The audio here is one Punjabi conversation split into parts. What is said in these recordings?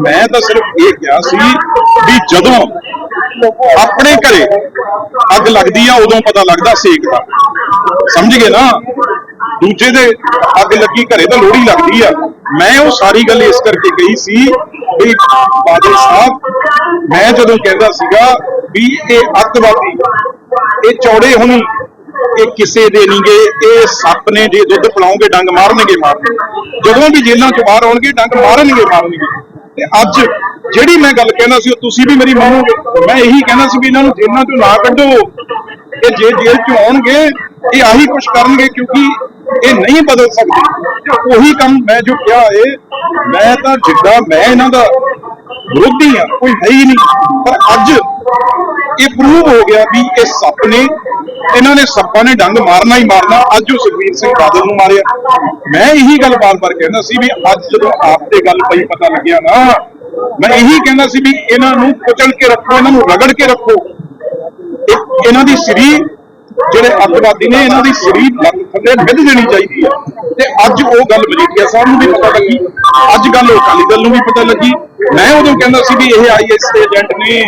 ਮੈਂ ਤਾਂ ਸਿਰਫ ਇਹ ਕਿਹਾ ਸੀ ਵੀ ਜਦੋਂ ਆਪਣੇ ਘਰੇ ਅੱਗ ਲੱਗਦੀ ਆ, ਉਦੋਂ ਪਤਾ ਲੱਗਦਾ ਸੇਕ ਦਾ। ਸਮਝ ਗਏ ਨਾ? ਦੂਜੇ ਦੇ ਅੱਗ ਲੱਗੀ, ਘਰੇ ਤਾਂ ਲੋੜੀ ਲੱਗਦੀ ਆ। ਮੈਂ ਉਹ ਸਾਰੀ ਗੱਲ ਇਸ ਕਰਕੇ ਕਹੀ ਸੀ ਵੀ ਬਾਦਲ ਸਾਹਿਬ, ਮੈਂ ਜਦੋਂ ਕਹਿੰਦਾ ਸੀਗਾ ਵੀ ਇਹ ਅੱਤਵਾਦੀ, ਇਹ ਚੌੜੇ ਹੁਣ, ਇਹ ਕਿਸੇ ਦੇ ਨਹੀਂਗੇ ਇਹ ਸੱਪ ਨੇ ਜੇ ਦੁੱਧ ਪਿਲਾਉਂਗੇ, ਡੰਗ ਮਾਰਨਗੇ ਮਾਰਨਗੇ। ਜਦੋਂ ਵੀ ਜੇਲ੍ਹਾਂ ਚੋਂ ਬਾਹਰ ਆਉਣਗੇ, ਡੰਗ ਮਾਰਨਗੇ ਮਾਰਨਗੇ। ਤੇ ਅੱਜ ਜਿਹੜੀ ਮੈਂ ਗੱਲ ਕਹਿਣਾ ਸੀ, ਉਹ ਤੁਸੀਂ ਵੀ ਮੇਰੀ ਮੰਨੋਗੇ। ਮੈਂ ਇਹੀ ਕਹਿਣਾ ਸੀ ਵੀ ਇਹਨਾਂ ਨੂੰ ਜੇਲ੍ਹਾਂ ਚੋਂ ਨਾ ਕੱਢੋ। ਇਹ ਜੇ ਜੇਲ੍ਹ ਚੋਂ ਆਉਣਗੇ, ਇਹ ਆਹੀ ਕੁਛ ਕਰਨਗੇ ਕਿਉਂਕਿ ਇਹ ਨਹੀਂ ਬਦਲ ਸਕਦੇ। ਉਹੀ ਕੰਮ ਮੈਂ ਜੋ ਕਿਹਾ ਏ, ਮੈਂ ਤਾਂ ਜਿੱਦਾਂ ਮੈਂ ਇਹਨਾਂ ਦਾ ਵਿਰੋਧੀ ਆ ਕੋਈ ਹੈ ਹੀ ਨਹੀਂ। ਪਰ ਅੱਜ ਇਹ ਪ੍ਰੂਵ ਹੋ ਗਿਆ ਵੀ ਇਹ ਸੱਪ ਨੇ, ਇਹਨਾਂ ਨੇ ਸੱਪਾਂ ਨੇ ਡੰਗ ਮਾਰਨਾ ਹੀ ਮਾਰਨਾ, ਅੱਜ ਉਹ ਸੁਖਬੀਰ ਸਿੰਘ ਬਾਦਲ ਨੂੰ ਮਾਰਿਆ। ਮੈਂ ਇਹੀ ਗੱਲ ਬਾਰ-ਬਾਰ ਕਹਿੰਦਾ ਸੀ ਵੀ ਅੱਜ ਜਦੋਂ ਆਪ ਤੇ ਗੱਲ ਪਈ, ਪਤਾ ਲੱਗਿਆ ਨਾ, ਮੈਂ ਇਹੀ ਕਹਿੰਦਾ ਸੀ ਵੀ ਇਹਨਾਂ ਨੂੰ ਕੁਚਲ ਕੇ ਰੱਖੋ, ਇਹਨਾਂ ਨੂੰ ਰਗੜ ਕੇ ਰੱਖੋ। ਇਹਨਾਂ ਦੀ ਸਰੀਰ ਜਿਹੜੇ ਅੱਤਵਾਦੀ ਨੇ, ਇਹਨਾਂ ਦੀ ਸਰੀਰ ਲੱਗ ਥੱਲੇ ਮਿੱਧ ਦੇਣੀ ਚਾਹੀਦੀ ਹੈ। ਤੇ ਅੱਜ ਉਹ ਗੱਲ ਮਜੀਠੀਆ ਸਾਹਿਬ ਨੂੰ ਵੀ ਪਤਾ ਲੱਗੀ। ਅੱਜ ਗੱਲ ਅਕਾਲੀ ਦਲ ਨੂੰ ਵੀ ਪਤਾ ਲੱਗੀ। ਮੈਂ ਉਦੋਂ ਕਹਿੰਦਾ ਸੀ ਵੀ ਇਹ ਆਈਐਸ ਦੇ ਏਜੰਟ ਨੇ,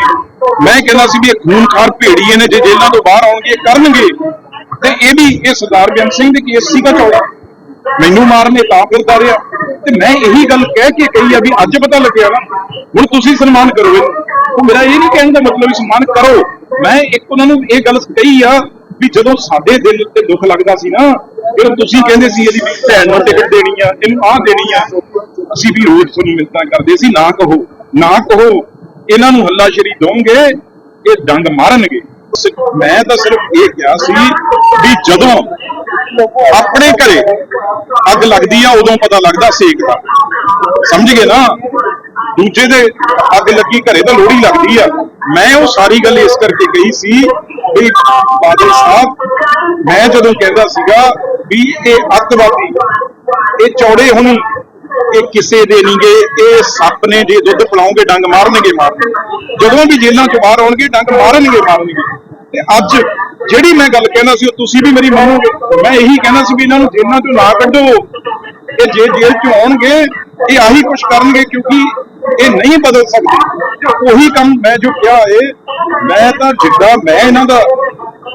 ਮੈਂ ਕਹਿੰਦਾ ਸੀ ਵੀ ਇਹ ਖੂਨਖਾਰ ਭੇੜੀਏ ਨੇ, ਜੇ ਜੇਲ੍ਹਾਂ ਤੋਂ ਬਾਹਰ ਆਉਣਗੇ ਕਰਨਗੇ। ਤੇ ਇਹ ਵੀ, ਇਹ ਸਰਦਾਰ ਬੇਅੰਤ ਸਿੰਘ ਦੇ ਕੇਸ ਸੀਗਾ ਚੌੜਾ। ਮੈਨੂੰ ਮਾਰਨੇ ਤਾਂ ਫਿਰਦਾ ਰਿਹਾ। ਤੇ ਮੈਂ ਇਹੀ ਗੱਲ ਕਹਿ ਕੇ ਕਹੀ ਆ ਵੀ ਅੱਜ ਪਤਾ ਲੱਗਿਆ ਨਾ, ਹੁਣ ਤੁਸੀਂ ਸਨਮਾਨ ਕਰੋ ਇਹਨੂੰ। ਉਹ ਮੇਰਾ ਇਹ ਨਹੀਂ ਕਹਿਣ ਦਾ ਮਤਲਬ ਵੀ ਸਨਮਾਨ ਕਰੋ। ਮੈਂ ਇੱਕ ਉਹਨਾਂ ਨੂੰ ਇਹ ਗੱਲ ਕਹੀ ਆ ਵੀ ਜਦੋਂ ਸਾਡੇ ਦਿਲ ਉੱਤੇ ਦੁੱਖ ਲੱਗਦਾ ਸੀ ਨਾ, ਫਿਰ ਤੁਸੀਂ ਕਹਿੰਦੇ ਸੀ ਇਹਦੀ ਭੈਣ ਨੂੰ ਟਿਕਟ ਦੇਣੀ ਆ, ਇਹਨੂੰ ਆਹ ਦੇਣੀ ਆ। ਅਸੀਂ ਵੀ ਰੋਜ਼ ਤੁਹਾਨੂੰ ਮਿੰਤਾਂ ਕਰਦੇ ਸੀ, ਨਾ ਕਹੋ ਨਾ ਕਹੋ, ਇਹਨਾਂ ਨੂੰ ਹੱਲਾ ਸ਼ਰੀ ਦੋਗੇ ਇਹ ਡੰਗ ਮਾਰਨਗੇ। ਮੈਂ ਤਾਂ ਸਿਰਫ ਇਹ ਕਿਹਾ ਸੀ ਵੀ ਜਦੋਂ ਆਪਣੇ ਘਰੇ ਅੱਗ ਲੱਗਦੀ ਆ, ਉਦੋਂ ਪਤਾ ਲੱਗਦਾ ਸੇਕ ਦਾ। ਸਮਝ ਗਏ ਨਾ? ਦੂਜੇ ਦੇ ਅੱਗ ਲੱਗੀ, ਘਰੇ ਤਾਂ ਲੋੜੀ ਲੱਗਦੀ ਆ। ਮੈਂ ਉਹ ਸਾਰੀ ਗੱਲ ਇਸ ਕਰਕੇ ਕਹੀ ਸੀ ਵੀ ਬਾਦਲ ਸਾਹਿਬ, ਮੈਂ ਜਦੋਂ ਕਹਿੰਦਾ ਸੀਗਾ ਵੀ ਇਹ ਅੱਤਵਾਦੀ, ਇਹ ਚੌੜੇ ਹੁਣੀ, ਇਹ ਕਿਸੇ ਦੇ ਨਹੀਂਗੇ ਇਹ ਸੱਪ ਨੇ ਜੇ ਦੁੱਧ ਪਿਲਾਉਂਗੇ ਡੰਗ ਮਾਰਨਗੇ ਮਾਰਨਗੇ। ਜਦੋਂ ਵੀ ਜੇਲ੍ਹਾਂ ਚੋਂ ਬਾਹਰ ਆਉਣਗੇ, ਡੰਗ ਮਾਰਨਗੇ ਮਾਰਨਗੇ। ਤੇ ਅੱਜ ਜਿਹੜੀ ਮੈਂ ਗੱਲ ਕਹਿਣਾ ਸੀ, ਉਹ ਤੁਸੀਂ ਵੀ ਮੇਰੀ ਮੰਨੋਗੇ। ਮੈਂ ਇਹੀ ਕਹਿਣਾ ਸੀ ਵੀ ਇਹਨਾਂ ਨੂੰ ਜੇਲ੍ਹਾਂ ਚੋਂ ਨਾ ਕੱਢੋ। ਇਹ ਜੇ ਜੇਲ੍ਹ ਚੋਂ ਆਉਣਗੇ, ਇਹ ਆਹੀ ਕੁਛ ਕਰਨਗੇ ਕਿਉਂਕਿ ਇਹ ਨਹੀਂ ਬਦਲ ਸਕਦੇ। ਉਹੀ ਕੰਮ ਮੈਂ ਜੋ ਕਿਹਾ ਏ ਮੈਂ ਤਾਂ ਜਿੱਦਾਂ ਮੈਂ ਇਹਨਾਂ ਦਾ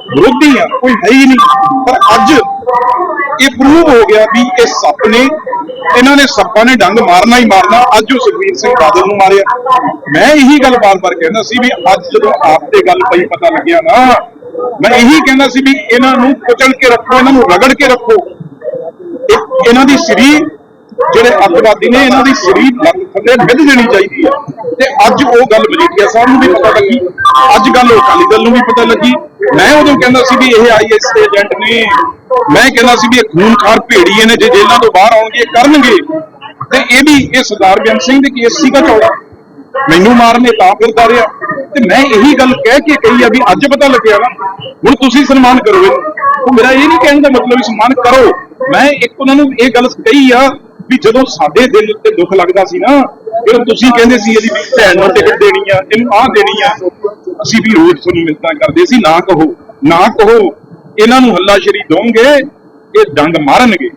ਵਿਰੋਧੀ ਆ ਕੋਈ ਹੈ ਹੀ ਨਹੀਂ। ਪਰ ਅੱਜ ਇਹ ਪ੍ਰੂਵ ਹੋ ਗਿਆ ਵੀ ਇਹ ਸੱਪ ਨੇ, ਇਹਨਾਂ ਨੇ ਸੱਪਾਂ ਨੇ ਡੰਗ ਮਾਰਨਾ ਹੀ ਮਾਰਨਾ, ਅੱਜ ਉਹ ਸੁਖਬੀਰ ਸਿੰਘ ਬਾਦਲ ਨੂੰ ਮਾਰਿਆ। ਮੈਂ ਇਹੀ ਗੱਲ ਬਾਰ-ਬਾਰ ਕਹਿੰਦਾ ਸੀ ਵੀ ਅੱਜ ਜਦੋਂ ਆਪ ਤੇ ਗੱਲ ਪਈ ਪਤਾ ਲੱਗਿਆ ਨਾ, ਮੈਂ ਇਹੀ ਕਹਿੰਦਾ ਸੀ ਵੀ ਇਹਨਾਂ ਨੂੰ ਕੁਚਲ ਕੇ ਰੱਖੋ, ਇਹਨਾਂ ਨੂੰ ਰਗੜ ਕੇ ਰੱਖੋ। ਇਹਨਾਂ ਦੀ ਸਰੀ ਜਿਹੜੇ ਅੱਤਵਾਦੀ ਨੇ ਇਹਨਾਂ ਦੀ ਸਰੀ ਲੱਗ ਥੱਲੇ ਮਿੱਧ ਦੇਣੀ ਚਾਹੀਦੀ ਹੈ। ਤੇ ਅੱਜ ਉਹ ਗੱਲ ਮਜੀਠੀਆ ਸਾਹਿਬ ਨੂੰ ਵੀ ਪਤਾ ਲੱਗੀ। ਅੱਜ ਗੱਲ ਉਹ ਅਕਾਲੀ ਦਲ ਨੂੰ ਵੀ ਪਤਾ ਲੱਗੀ। ਮੈਂ ਉਦੋਂ ਕਹਿੰਦਾ ਸੀ ਵੀ ਇਹ ਆਈਐਸ ਦੇ ਏਜੰਟ ਨੇ ਮੈਂ ਕਹਿੰਦਾ ਸੀ ਵੀ ਇਹ ਖੂਨਖਾਰ ਭੇੜੀਏ ਨੇ ਜੇ ਜੇਲ੍ਹਾਂ ਤੋਂ ਬਾਹਰ ਆਉਣਗੇ ਕਰਨਗੇ। ਤੇ ਇਹ ਵੀ ਇਹ ਸਰਦਾਰ ਬੇਅੰਤ ਸਿੰਘ ਦੇ ਕੇਸ ਸੀਗਾ ਚੌੜਾ। ਮੈਨੂੰ ਮਾਰਨੇ ਤਾਂ ਫਿਰਦਾ ਰਿਹਾ। ਤੇ ਮੈਂ ਇਹੀ ਗੱਲ ਕਹਿ ਕੇ ਕਹੀ ਆ ਵੀ ਅੱਜ ਪਤਾ ਲੱਗਿਆ ਨਾ। ਹੁਣ ਤੁਸੀਂ ਸਨਮਾਨ ਕਰੋ ਇਹਨੂੰ। ਉਹ ਮੇਰਾ ਇਹ ਨਹੀਂ ਕਹਿਣ ਦਾ ਮਤਲਬ ਸਨਮਾਨ ਕਰੋ। ਮੈਂ ਇੱਕ ਉਹਨਾਂ ਨੂੰ ਇਹ ਗੱਲ ਕਹੀ ਆ ਵੀ ਜਦੋਂ ਸਾਡੇ ਦਿਲ ਉੱਤੇ ਦੁੱਖ ਲੱਗਦਾ ਸੀ ਨਾ ਜਦੋਂ ਤੁਸੀਂ ਕਹਿੰਦੇ ਸੀ ਇਹਦੀ ਭੈਣ ਨੂੰ ਟਿਕਟ ਦੇਣੀ ਆ, ਇਹਨੂੰ ਆਹ ਦੇਣੀ ਆ। ਅਸੀਂ ਵੀ ਰੋਜ਼ ਤੁਹਾਨੂੰ ਮਿੰਤਾਂ ਕਰਦੇ ਸੀ, ਨਾ ਕਹੋ ਨਾ ਕਹੋ, ਇਹਨਾਂ ਨੂੰ ਹੱਲਾਸ਼ੇਰੀ ਦੋਗੇ ਇਹ ਡੰਗ ਮਾਰਨਗੇ।